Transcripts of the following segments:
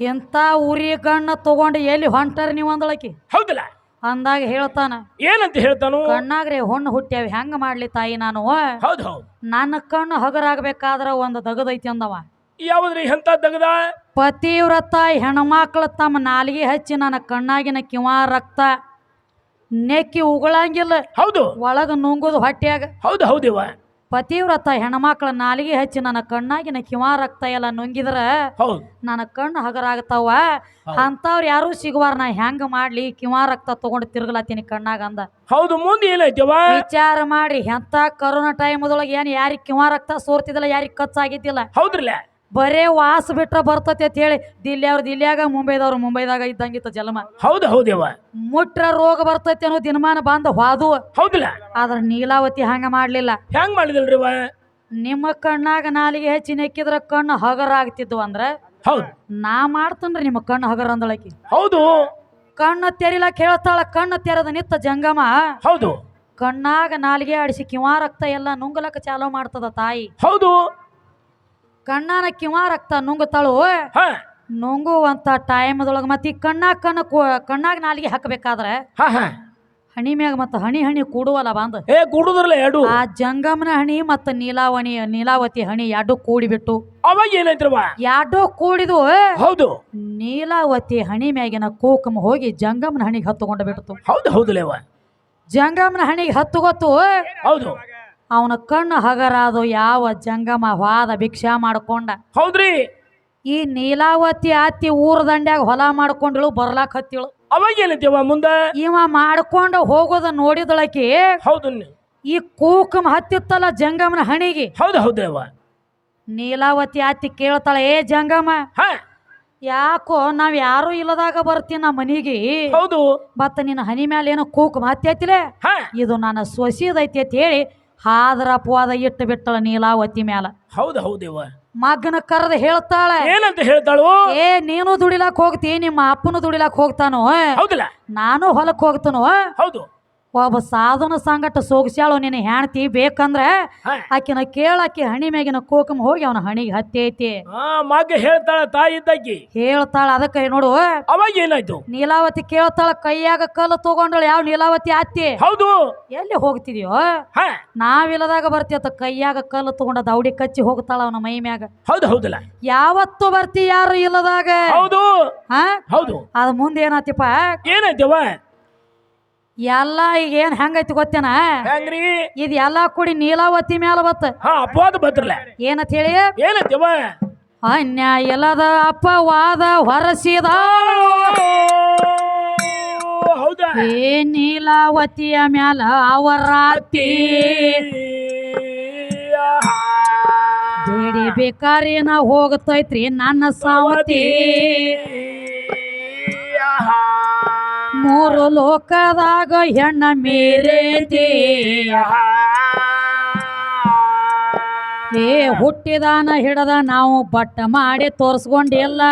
ಇಂಥ ಉರಿ ಗಣ್ಣ ತಗೊಂಡು ಎಲ್ಲಿ ಹೊಂಟಾರ ನೀವು ಅಂದಳಕಿ? ಹೌದಲ್ಲ. ಅಂದಾಗ ಹೇಳ್ತಾನ ಏನಂತ ಹೇಳ್ತಾನು? ಕಣ್ಣಾಗ್ರೆ ಹೊಣ್ಣು ಹುಟ್ಟ್ಯಾವ ಹೆಂಗ ಮಾಡ್ಲಿ ತಾಯಿ ನಾನು? ಹೌದು ಹೌದು. ನನ್ನ ಕಣ್ಣು ಹಗರಾಗಬೇಕಾದ್ರ ಒಂದು ದಗದೈತಿ ಅಂದವ. ಯಾವ್ದ್ರಿ ಎಂತ ದಗದ? ಪತಿವ್ರತ ಹೆಣ್ಮಕ್ಳು ತಮ್ಮ ನಾಲಿಗೆ ಹಚ್ಚಿ ನನ್ನ ಕಣ್ಣಾಗಿನ ಕಿವ ರಕ್ತ ನೆಕ್ಕಿ ಉಗುಳಂಗಿಲ್ಲ. ಹೌದು. ಒಳಗ ನುಂಗುದು ಹೊಟ್ಯಾಗ. ಹೌದು ಹೌದಿವ ಪತಿವ್ರತ ಹೆಣ್ಮಕ್ಳ ನಾಲಿಗೆ ಹಚ್ಚಿ ನನ್ನ ಕಣ್ಣಾಗಿನ ಕಿವ ರಕ್ತ ಎಲ್ಲ ನುಂಗಿದ್ರ ನನ್ನ ಕಣ್ಣು ಹಗರಾಗತ್ತವ ಅಂಥವ್ರು ಯಾರು ಸಿಗುವಾರ ನಾ ಹೆಂಗ ಮಾಡ್ಲಿ? ಕಿವ ರಕ್ತ ತಗೊಂಡು ತಿರ್ಗಲತ್ತೀನಿ ಕಣ್ಣಾಗ ಅಂದ. ಹೌದು ಮುಂದೆ ಏನೈತಿವ ವಿಚಾರ ಮಾಡಿ ಎಂತ ಕರೋನಾ ಟೈಮ್ದೊಳಗೆ ಏನ್ ಯಾರಿಗೆ ಕಿವ ರಕ್ತ ಸೋರ್ತಿದ್ದಿಲ್ಲ ಯಾರಿಗೆ ಕಚ್ಚಾಗಿದ್ದಿಲ್ಲ. ಹೌದ್ರಲ್ಲ? ಬರೇ ವಾಸ ಬಿಟ್ರ ಬರ್ತತೆ ಅಂತ ಹೇಳಿ ದಿಲ್ಲಿ ದಿಲ್ಯಾಗ ದಿಲ್ಲಿಯಾಗ ಮುಂಬೈದವ್ರು ಮುಂಬೈದಾಗ ಇದ್ದಂಗಿತ್ತು ಜಲಮ. ಹೌದು ಹೌದೇವ ಮುಟ್ರ ರೋಗ ಬರ್ತೈತಿ ಅನ್ನೋ ದಿನಮಾನ ಬಂದ ಹಾದು ಹೌದಿಲ್ಲ? ಆದ್ರ ನೀಲಾವತಿ ಹಂಗ ಮಾಡ್ಲಿಲ್ಲ. ಹೆಂಗ್ ಮಾಡಿದಿಲ್ರಿ ನಿಮ್ಮ ಕಣ್ಣಾಗ ನಾಲಿಗೆ ಹೆಚ್ಚಿ ನೆಕ್ಕಿದ್ರ ಕಣ್ಣು ಹಗರಾಗ್ತಿದ್ವು ಅಂದ್ರ ಹೌದು. ನಾ ಮಾಡ್ತನ್ರಿ ನಿಮ್ಮ ಕಣ್ಣು ಹಗರ ಅಂದಳಕಿ ಹೌದು. ಕಣ್ಣು ತೆರಿಲಕ್ ಹೇಳ್ತಾಳ ಕಣ್ಣು ತೆರೆದ ನಿತ್ತ ಜಂಗಮ. ಹೌದು. ಕಣ್ಣಾಗ ನಾಲಿಗೆ ಆಡಿಸಿ ಕಿವಾ ರಕ್ತ ಎಲ್ಲ ನುಂಗಲಕ್ಕ ಚಾಲೋ ಮಾಡ್ತದ ತಾಯಿ. ಹೌದು. ಕಣ್ಣಾನ ಕಿವ ರಕ್ತ ನುಂಗುತ್ತಾಳು? ನುಂಗುವಂತ ಟೈಮ್ದೊಳಗೆ ಮತ್ತೆ ಈ ಕಣ್ಣ ಕಣ್ಣ ಕಣ್ಣಾಗ ನಾಲಿಗೆ ಹಾಕಬೇಕಾದ್ರೆ ಹಣಿ ಮ್ಯಾಗ ಮತ್ತೆ ಹಣಿ ಹಣಿ ಕೂಡುವಲ್ಲ ಬಂದು. ಏ ಕುಡುದ್ರಲ್ಲ ಎರಡು. ಆ ಜಂಗಮನ ಹಣಿ ಮತ್ತು ನೀಲಾವಣಿ ನೀಲಾವತಿ ಹಣಿ ಎರಡು ಕೂಡಿಬಿಟ್ಟು. ಅವಾಗ ಏನೈತ್ರವ ಎರಡು ಕೂಡಿದು ಹೌದು. ನೀಲಾವತಿ ಹಣಿ ಮ್ಯಾಗಿನ ಕೂಕಮ ಹೋಗಿ ಜಂಗಮನ ಹಣಿಗೆ ಹತ್ತುಕೊಂಡು ಬಿಡ್ತು. ಹೌದು ಹೌದು ಜಂಗಮನ ಹಣಿಗೆ ಹತ್ತು ಗೊತ್ತು. ಹೌದು. ಅವನ ಕಣ್ಣು ಹಗರಾದು ಯಾವ ಜಂಗಮ ವಾದ ಭಿಕ್ಷಾ ಮಾಡ್ಕೊಂಡ. ಹೌದ್ರಿ? ಈ ನೀಲಾವತಿ ಆತಿ ಊರ ದಂಡ್ಯಾಗ ಹೊಲ ಮಾಡ್ಕೊಂಡಳು ಬರ್ಲಾಕ್ ಹತ್ತಿಳು ಅವಾಗ ಏನೈತಿವ ಮುಂದ? ಇವ ಮಾಡ್ಕೊಂಡು ಹೋಗೋದ ನೋಡಿದಳಕಿ ಹೌದು ಈ ಕೂಕುಮ ಹತ್ತಿತ್ತಲ್ಲ ಜಂಗಮನ ಹಣಿಗೆ. ಹೌದು ಹೌದೇವ ನೀಲಾವತಿ ಆತಿ ಕೇಳ್ತಾಳ ಏ ಜಂಗಮ ಹಾ. ಯಾಕೋ ನಾವ್ ಯಾರು ಇಲ್ಲದಾಗ ಬರ್ತೀನಿ ನಮ್ಮ ಮನಿಗೆ? ಹೌದು. ಮತ್ತ ನಿನ್ನ ಹನಿ ಮ್ಯಾಲ ಏನೋ ಕೂಕ್ ಹತ್ತೈತಿಲೆ ಹಾ. ಇದು ನನ್ನ ಸೊಸಿದೈತಿ ಅಂತ ಹೇಳಿ ಹಾದ್ರ ಅಪವಾದ ಇಟ್ಟು ಬಿಟ್ಟಳ ನೀಲಾವತಿ ಮ್ಯಾಲ. ಹೌದು ಹೌದಿವ ಮಗನ ಕರೆದ ಹೇಳ್ತಾಳೆ. ಏನಂತ ಹೇಳ್ತಾಳು? ಏ ನೀನು ದುಡಿಲಾಕ್ ಹೋಗ್ತಿ ನಿಮ್ಮ ಅಪ್ಪನು ದುಡಿಲಾಕ್ ಹೋಗ್ತಾನೋ? ಹೌದಲ್ಲ. ನಾನು ಹೊಲಕ್ ಹೋಗ್ತಾನೋ? ಹೌದು. ಒಬ್ಬ ಸಾಧನ ಸಂಗಟ ಸೋಗಿಸ್ಯಾಳು ನಿನ್ನ ಹೆಣ್ತಿ ಬೇಕಂದ್ರೆ ಆಕಿನ ಕೇಳಾಕಿ ಹಣಿ ಮ್ಯಾಗಿನ ಕೋಕಮ್ ಹೋಗಿ ಅವನ ಹಣಿಗೆ ಹತ್ತೈತಿ ಆ ಮಗ ಹೇಳ್ತಾಳ ತಾಯಿ ಇದ್ದಾಕಿ ಹೇಳ್ತಾಳ ಅದಕ್ಕೆ ನೋಡು. ಅವಾಗ ಏನಾಯ್ತು? ನೀಲಾವತಿ ಕೇಳ್ತಾಳ ಕೈಯಾಗ ಕಲ್ಲು ತಗೊಂಡಳು ಯಾವ ನೀಲಾವತಿ ಅತ್ತಿ ಹೌದು. ಎಲ್ಲಿ ಹೋಗ್ತಿದ್ಯೋ? ನಾವಿಲ್ಲದಾಗ ಬರ್ತೀವತ್ತ ಕೈಯಾಗ ಕಲ್ಲು ತಗೊಂಡ ದೌಡಿ ಕಚ್ಚಿ ಹೋಗ್ತಾಳ ಅವನ ಮೈ ಮ್ಯಾಗ. ಹೌದು ಹೌದಲ್ಲ. ಯಾವತ್ತು ಬರ್ತಿ ಯಾರು ಇಲ್ಲದಾಗ? ಹೌದು. ಹೌದು. ಅದ ಮುಂದೆ ಏನಾತಿಪ್ಪ ಏನಾಯ್ತವ? ಎಲ್ಲ ಈಗ ಏನ್ ಹೆಂಗೈತಿ ಗೊತ್ತೇನ? ಹೆಂಗ್ರಿ? ಇದು ಎಲ್ಲ ಕೂಡಿ ನೀಲಾವತಿ ಮೇಲೆ ಬತ್ತ. ಹಾ ಅಪವಾದ ಬದ್ರಲ್ಲ ಏನಂತ ಹೇಳಿ? ಎಲ್ಲದ ಅನ್ಯಾಯ ಇಲ್ಲದ ಅಪವಾದ ಹೊರಸಿದ. ಹೌದಾ? ಏ ನೀಲಾವತಿಯ ಮ್ಯಾಲ ಅವರ ಬೇಡಿ ಬೇಕಾರಿ ನಾ ಹೋಗತೈತ್ರಿ ನನ್ನ ಸಾವತಿ. ಮೂರು ಲೋಕದಾಗ ಹೆಣ್ಣ ಮೇರೇತಿ ಏ ಹುಟ್ಟಿದಾನ ಹಿಡದ ನಾವು ಬಟ್ಟ ಮಾಡಿ ತೋರಿಸ್ಕೊಂಡಿಲ್ಲ.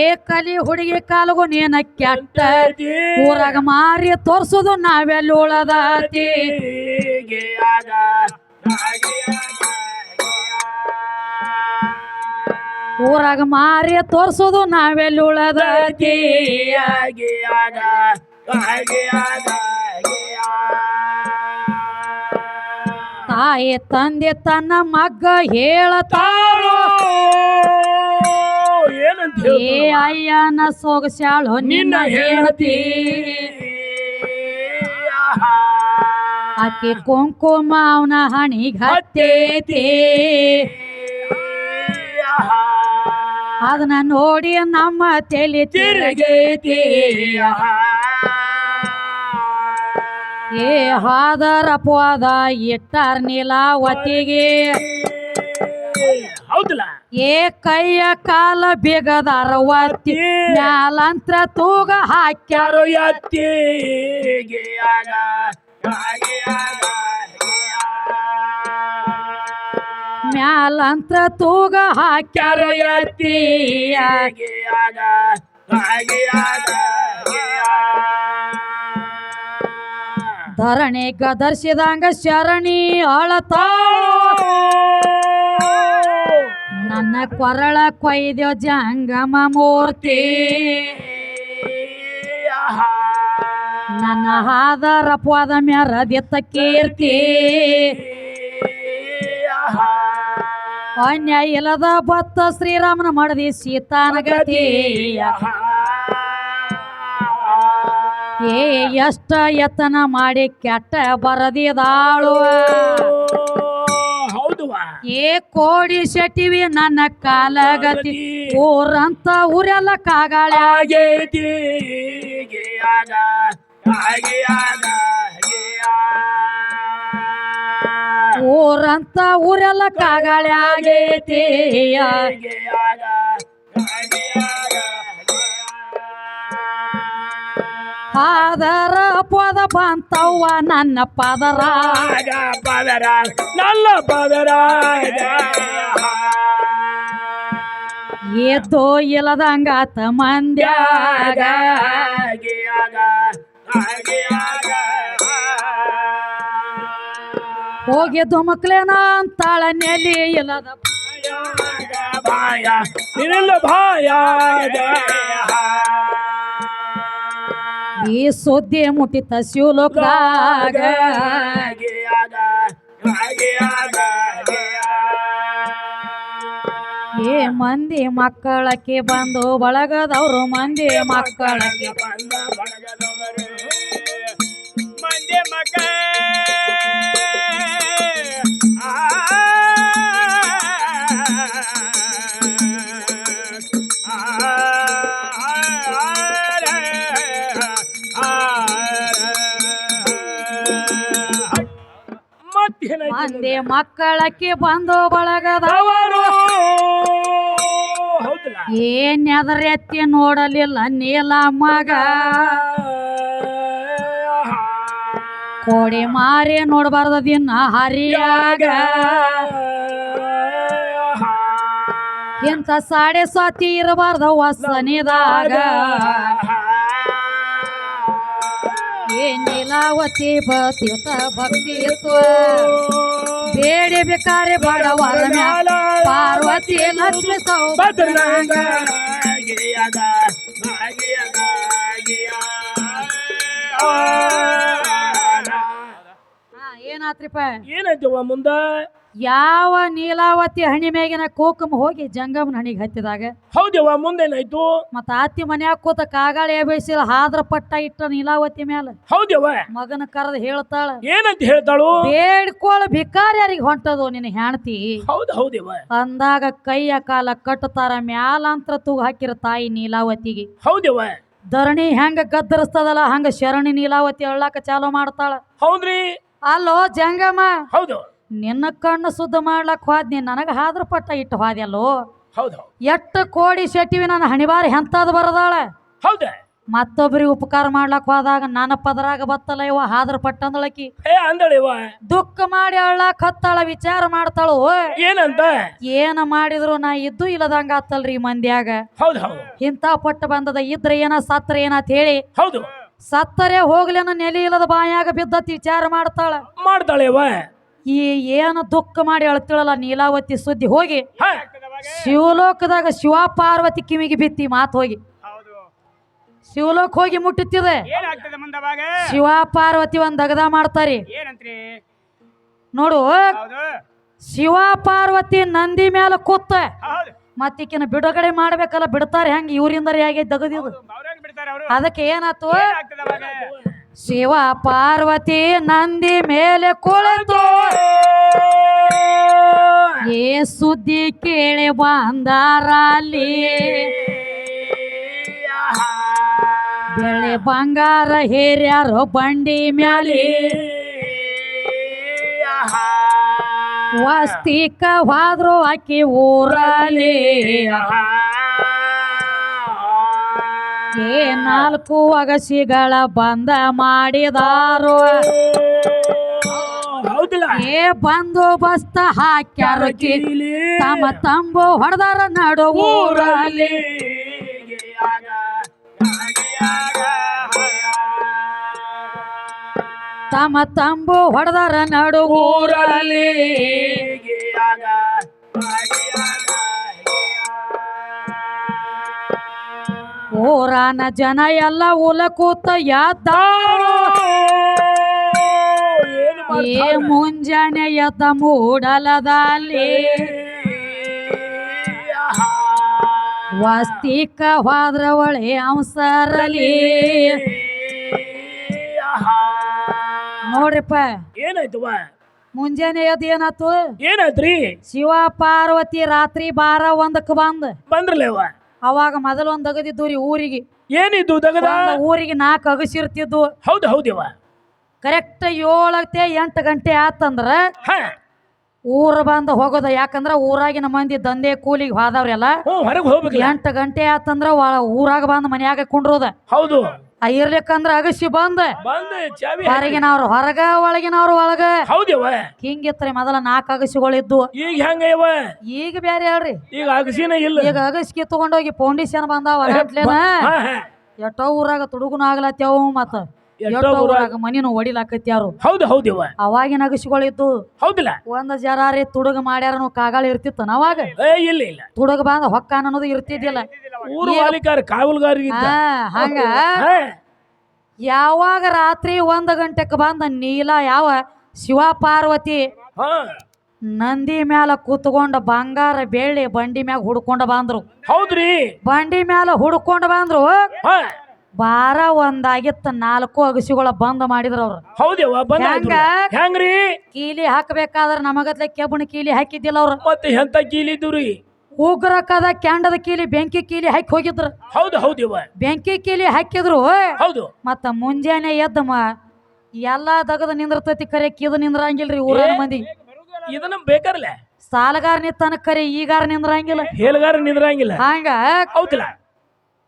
ಏ ಕಲಿ ಹುಡುಗಿ ಕಾಲಗೂ ನೀನ ಕೆಟ್ಟ ಊರಾಗ ಮಾರಿ ತೋರ್ಸುದು ನಾವೆಲ್ಲ ಉಳದಾತಿ. ಊರಾಗ ಮಾರಿ ತೋರ್ಸೋದು ನಾವೆಲ್ಲಿ ಉಳದಾತಿ ತಾಯಿ ತಂದೆ ತನ್ನ ಮಗ್ಗ ಹೇಳತಾರೋ ಏ ಅಯ್ಯನ ಸೊಗಸ್ಯಾಳು ನಿನ್ನ ಹೇಳ್ತಿ ಆಕೆ ಕುಂಕುಮ ಅವನ ಹಣಿ ಹತ್ತೈತಿ ಅದನ್ನ ನೋಡಿ ನಮ್ಮ ತೆಲಿ ತಿರುಗೈತಿ ಏ ಹಾದರ ಪೋದ ಇಟ್ಟಾರ ನೀಲಾವತಿಗೆ ಹೌದಲ್ಲ? ಏ ಕೈಯ ಕಾಲ ಬಿಗದಾರ ಒತ್ತಿ ಮ್ಯಾಲಂತ್ರ ತೂಗ ಹಾಕ್ಯಾರ ಎತ್ತಿಗೆ ಆಗ ಹಾಗೆ ಆಗ. ಮ್ಯಾಲಂತ್ರ ತೂಗ ಹಾಕ್ಯಾರ ಧರಣಿ ಗದರ್ಶಿದಂಗ ಶರಣಿ ಅಳತಾಳ. ನನ್ನ ಕೊರಳ ಕೊಯ್ದೋ ಜಂಗಮ ಮೂರ್ತಿ. ನನ್ನ ಹಾದರ ಪೋದ ಮ್ಯಾರ ದಿತ್ತ ಕೀರ್ತಿ. ಅನ್ಯಾಯ ಇಲ್ಲದ ಬತ್ತ ಶ್ರೀರಾಮನ ಮಾಡದಿ ಸೀತಾನ ಗತಿ ಏ ಎಷ್ಟ ಯತನ ಮಾಡಿ ಕೆಟ್ಟ ಬರದಿದಾಳು ಏ ಕೋಡಿ ಶೆಟ್ಟಿವಿ ನನ್ನ ಕಾಲಗತಿ. ಊರಂತ ಊರೆಲ್ಲ ಕಾಗಾಳ ಊರಂತ ಊರೆಲ್ಲ ಕಾಗಾಳ ಆಗೈತಿ. ಗಿಯಾಗ ಆಗಿಯಾಗ ಹಾದರ ಪದ ಬಂತವ್ವ ನನ್ನ ಪದರ. ಪದರ ನನ್ನ ಪದರ. ಏತೋ ಇಲ್ಲದಂಗಾತ ಮಂದ್ಯಾಗ. ಆಗಿಯಾಗ ಆಗಿಯಾಗ ಹೋಗಿ ದುಮಕ್ಲೇನ ಅಂತಾಳ ನೆಲಿ ಇಲ್ಲದ ಬಾಯ ಈ ಸುದ್ದಿ ಮುಟ್ಟಿತ ಶಿವಲೋಕದಾಗ. ಏ ಮಂದಿ ಮಕ್ಕಳಕ್ಕೆ ಬಂದು ಬಳಗದವರು ಮಂದಿ ಮಕ್ಕಳಕ್ಕೆ. ಮಂದಿ ಮಕ್ಕ ಮಂದಿ ಮಕ್ಕಳಕ್ಕೆ ಬಂದು ಬಳಗದವರು ಏನ್ ಎದರೆತ್ತಿ ನೋಡಲಿಲ್ಲ ನೀಲ ಮಗ. ಕೋಡಿ ಮಾರಿ ನೋಡಬಾರ್ದ ದಿನ ಹರಿಯಾಗ. ಇಂಥ ಸಾಡೆ ಸಾತಿ ಇರಬಾರ್ದ ವಸನಿದಾಗ ಏ ನೀಲಾವತಿ ಭಕ್ತಿಯುತ ಭಕ್ತಿಯುತ ಬೇಡಿ ಬೇಕಾರೆ ಬಡವರ ಮ್ಯಾಲ ಪಾರ್ವತಿ ಲಕ್ಷ್ಮಿ ಸೌಭದ್ರನಾಗ ಹಾ, ಏನಾತ್ರಿಪ್ಪ ಏನಾಯ್ತವ ಮುಂದ? ಯಾವ ನೀಲಾವತಿ ಹಣಿ ಮೇಗಿನ ಕೋಕಮ ಹೋಗಿ ಜಂಗಮನ ಹಣಿಗೆ ಹತ್ತಿದಾಗ? ಹೌದವ್ವ ಮುಂದೇನಾಯ್ತು? ಮತ್ತ ಆತಿ ಮನ್ಯಾಗ ಕೂತ ಕಾಗಾಳಿ ಬೇಸಿಲ್ಲ ಹಾದ್ರ ಪಟ್ಟ ಇಟ್ಟ ನೀಲಾವತಿ ಮ್ಯಾಲ? ಹೌದವ್ವ. ಮಗನ ಕರೆದು ಹೇಳ್ತಾಳ ಏನಂತ ಹೇಳ್ತಾಳು? ಬೇಡ್ಕೊಳ ಯಾರಿಗ ಹೊಂಟದು ನಿನ್ನ ಹೆಣ್ತಿ. ಹೌದು ಹೌದವ್ವ. ಅಂದಾಗ ಕೈಯ ಕಾಲ ಕಟ್ಟತಾರ ಮ್ಯಾಲಂತ್ರ ತೂಗು ಹಾಕಿರ ತಾಯಿ ನೀಲಾವತಿಗೆ. ಹೌದವ್ವ. ಧರಣಿ ಹೆಂಗ ಗದ್ದರಿಸ್ತದಲ್ಲ ಹಂಗ ಶರಣಿ ನೀಲಾವತಿ ಅಳ್ಳಾಕ ಚಾಲು ಮಾಡ್ತಾಳ. ಹೌದ್ರಿ. ಅಲ್ಲೋ ಜಂಗಮ್ಮ. ಹೌದು. ನಿನ್ನ ಕಣ್ಣು ಶುದ್ಧ ಮಾಡ್ಲಕ್ ಹೋದ್ನಿ ನನಗ ಹಾದ್ರ ಪಟ್ಟ ಇಟ್ಟು ಹೋದ್ಯಲ್ಲೋ? ಹೌದು. ಎಷ್ಟು ಕೋಡಿ ಶೆಟ್ಟಿವಿ ನನ್ನ ಹಣಿಬಾರಿ ಎಂತದ್ ಬರದಾಳ? ಹೌದ. ಮತ್ತೊಬ್ಬರಿಗೆ ಉಪಕಾರ ಮಾಡ್ಲಕ್ ಹೋದಾಗ ನನ್ನ ಪದರಾಗ ಬತ್ತಲ್ಲ ಇವ ಹಾದ್ರ ಪಟ್ಟಂದಳಕಿ ಏ ಅಂದಳಿವ ದುಃಖ ಮಾಡಿ ಅಳ್ಳಾಕ್ ಹತ್ತಾಳ ವಿಚಾರ ಮಾಡ್ತಾಳು. ಏನಂತ? ಏನ ಮಾಡಿದ್ರು ನಾ ಇದ್ದು ಇಲ್ಲದಂಗ ಆತಲ್ರಿ ಮಂದ್ಯಾಗ. ಹೌದು ಹೌದು. ಇಂಥ ಪಟ್ಟ ಬಂದದ ಇದ್ರ ಏನ ಸತ್ರ ಏನಂತ ಹೇಳಿ. ಹೌದು. ಸತ್ತರೆ ಹೋಗ್ಲೇನ ನೆಲೆ ಇಲ್ಲದ ಬಾಯಾಗ ಬಿದ್ದತಿ ವಿಚಾರ ಮಾಡ್ತಾಳ. ಮಾಡ್ತಾಳೆವ ಈ ಏನು ದುಃಖ ಮಾಡಿ ಅಳ್ತಿಳಲ್ಲ ನೀಲಾವತಿ ಸುದ್ದಿ ಹೋಗಿ ಶಿವಲೋಕದಾಗ ಶಿವ ಪಾರ್ವತಿ ಕಿವಿಗೆ ಬಿತ್ತಿ ಮಾತು ಹೋಗಿ. ಶಿವಲೋಕ ಹೋಗಿ ಮುಟ್ಟುತ್ತಿದೆ. ಶಿವ ಪಾರ್ವತಿ ಒಂದ್ ದಗದ ಮಾಡ್ತಾರಿ. ನೋಡು ಶಿವ ಪಾರ್ವತಿ ನಂದಿ ಮೇಲೆ ಕೂತ ಹೌದು ಮತ್ತಿಕಿನ ಬಿಡುಗಡೆ ಮಾಡ್ಬೇಕಲ್ಲ ಬಿಡ್ತಾರೆ ಹೆಂಗ? ಇವರಿಂದ ಹೇಗೆ ಅವ್ರಾಗ ಅದಕ್ಕೆ ಅವಾಗ? ಶಿವ ಪಾರ್ವತಿ ನಂದಿ ಮೇಲೆ ಕುಳಿತು ಏ ಸುದ್ದಿ ಕೇಳಿ ಬಂದಾರಲ್ಲಿ ಬೆಳೆ ಬಂಗಾರ ಹೇರ್ಯಾರೋ ಬಂಡಿ ಮ್ಯಾಲಿ ವಸ್ತಿಕ ಹೋದ್ರು ಆಕಿ ಊರಲ್ಲಿ ಏ ನಾಲ್ಕು ಅಗಸಿಗಳ ಬಂದ ಮಾಡಿದಾರು. ಏ ಬಂದೋಬಸ್ತ ಹಾಕ್ಯಾರ ತಮ್ಮ ತಂಬು ಹೊಡೆದಾರ ನಡು ಊರಲ್ಲಿ ತಂಬು ಹೊಡೆದಾರ ನಡುವೂರಲ್ಲಿ ಊರಾನ ಜನ ಎಲ್ಲ ಉಲ ಕೂತ ಏ ಮುಂಜಾನೆ ಯತ ಮೂಡಲದಲ್ಲಿ ವಾಸ್ತಿಕ ಹೋದ್ರ ಒಳೆ ಅಂಸರಲಿ ನೋಡ್ರಿಪ್ಪ. ಏನಾಯ್ತವ ಮುಂಜಾನೆ ಎದ್ದು ಏನಾತು ಏನಾಯ್ತ್ರಿ? ಶಿವ ಪಾರ್ವತಿ ರಾತ್ರಿ ಬಾರ ಒಂದಕ್ಕೆ ಬಂದ್. ಬಂದ್ರಲ್ಲವ ಅವಾಗ ಮೊದಲು ಒಂದ್ ಅಗದಿದ್ದು ರೀ ಊರಿಗೆ. ಏನಿದ್ದು ದಗದ? ಒಂದ್ ಊರಿಗೆ ನಾಲ್ಕು ಅಗಸಿರ್ತಿದ್ವು ಹೌದು ಹೌದವ ಕರೆಕ್ಟ್ ಏಳತ್ತೆ ಎಂಟು ಗಂಟೆ ಆತಂದ್ರ ಹ. ಊರ ಬಂದ ಹೋಗೋದ. ಯಾಕಂದ್ರ ಊರಾಗಿನ ಮಂದಿ ದಂಧೆ ಕೂಲಿಗೆ ಹೋದವ್ರೆಲ್ಲ. ಹ್ಞೂ ಹೊರಗೆ ಎಂಟು ಗಂಟೆ ಆತಂದ್ರ ವ- ಊರಾಗ ಬಂದ್ ಮನ್ಯಾಗ ಕುಂಡ್ರೋದ. ಹೌದು. ಇರ್ಲಿಕ್ಕಂದ್ರ ಅಗಸಿ ಬಂದ. ಹೊರಗಿನವ್ರು ಹೊರಗ ಒಳಗಿನವ್ರು ಒಳಗ. ಹೌದವ ಹಿಂಗಿತ್ರಿ ಮೊದಲ ನಾಲ್ಕು ಅಗಸಿಗಳಿದ್ದು ಈಗ ಹೆಂಗ ಈಗ ಬೇರೆ ಹೇಳ್ರಿ. ಈಗ ಅಗಸಿನ ಇಲ್ಲ. ಈಗ ಅಗಸಿ ಕಿತ್ಕೊಂಡೋಗಿ ಫೌಂಡೇಶನ್ ಬಂದಾವ. ಎಷ್ಟೋ ಊರಾಗ ತುಡುಗುನ ಆಗ್ಲತ್ತೇವು ಮತ್ತ. ಎಷ್ಟೋ ಊರಾಗ- ಮನಿನು ಹೊಡಿಲಾಕತ್ಯಾರು ಹೌದು ಹೌದವ ಅವಾಗಿನ ಅಗಸಿಗಳಿದ್ದು ಹೌದಿಲ್ಲ. ಒಂದ್ ಜರಾರಿ ತುಡುಗ ಮಾಡ್ಯಾರನು ಕಾಗಾಳ ಇರ್ತಿತ್ತು ಅವಾಗ ಏ ಇಲ್ಲ ಇಲ್ಲ. ತುಡುಗ ಬಂದ ಹೊಕ್ಕ ಅನ್ನೋದು ಇರ್ತಿದ್ದಿಲ್ಲ. ಊರು ಮಾಲೀಕಾರ ಕಾವಲುಗಾರಿಗಿದ್ದ ಹಾ ಹಂಗ? ಯಾವಾಗ ರಾತ್ರಿ ಒಂದ್ ಗಂಟೆಕ್ ಬಂದ ನೀಲ ಯಾವ ಶಿವ ಪಾರ್ವತಿ. ನಂದಿ ಮ್ಯಾಲ ಕೂತ್ಕೊಂಡ ಬಂಗಾರ ಬೆಳ್ಳಿ ಬಂಡಿ ಮ್ಯಾಗ ಹುಡ್ಕೊಂಡ ಬಂದ್ರು. ಹೌದ್ರಿ. ಬಂಡಿ ಮ್ಯಾಲ ಹುಡ್ಕೊಂಡ ಬಂದ್ರು. ಬಾರ ಒಂದಾಗಿತ್ತು ನಾಲ್ಕು ಅಗಸಿಗಳ ಬಂದ್ ಮಾಡಿದ್ರ ಅವ್ರು. ಹೌದವ್ವ ಬಂದ ಹೆಂಗ? ಹೆಂಗ್ರಿ? ಕೀಲಿ ಹಾಕಬೇಕಾದ್ರ ನಮಗತ್ಲೆ ಕೆಬ್ಬಣ ಕೀಲಿ ಹಾಕಿದ್ದಿಲ್ಲ ಅವ್ರು. ಮತ್ತೆ ಎಂತ ಕೀಲಿದ್ದುರಿ ಉಗ್ರ ಕದ ಕ್ಯಾಂಡದ ಕೀಲಿ ಬೆಂಕಿ ಕೀಲಿ ಹಾಕಿ ಹೋಗಿದ್ರು. ಹೌದು ಹೌದು ಬೆಂಕಿ ಕೀಲಿ ಹಾಕಿದ್ರು. ಹೌದು. ಮತ್ತ ಮುಂಜಾನೆ ಎದ್ದ ಮ ಎಲ್ಲಾ ದಗದ ನಿಂದಿರ್ತೈತಿ ಕರೆ ಕಿದ ನಿಂದ್ರಂಗಿಲ್ರಿ ಊರಾನ ಮಂದಿ. ಇದನ್ನ ಬೇಕಾರಲ್ಲ ಸಾಲಗಾರ ನಿಂತಾನ ಕರೆ ಈಗಾರ ನಿಂದ್ರಂಗಿಲ್ಲ. ಹೇಳಗಾರ ನಿಂದ್ರಂಗಿಲ್ಲ. ಹಂಗ? ಹೌದಿಲ್ಲ.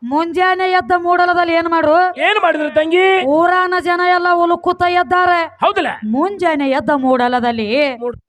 ಮುಂಜಾನೆ ಎದ್ದ ಮೂಡಲದಲ್ಲಿ ಏನ್ ಮಾಡು ಏನ್ ಮಾಡಿದ್ರು ತಂಗಿ? ಊರಾನ ಜನ ಎಲ್ಲ ಉಲುಕುತ್ತ ಎದ್ದಾರೆ. ಹೌದಿಲ್ಲ? ಮುಂಜಾನೆ ಎದ್ದ ಮೂಡಲದಲ್ಲಿ ಮೂಡ್-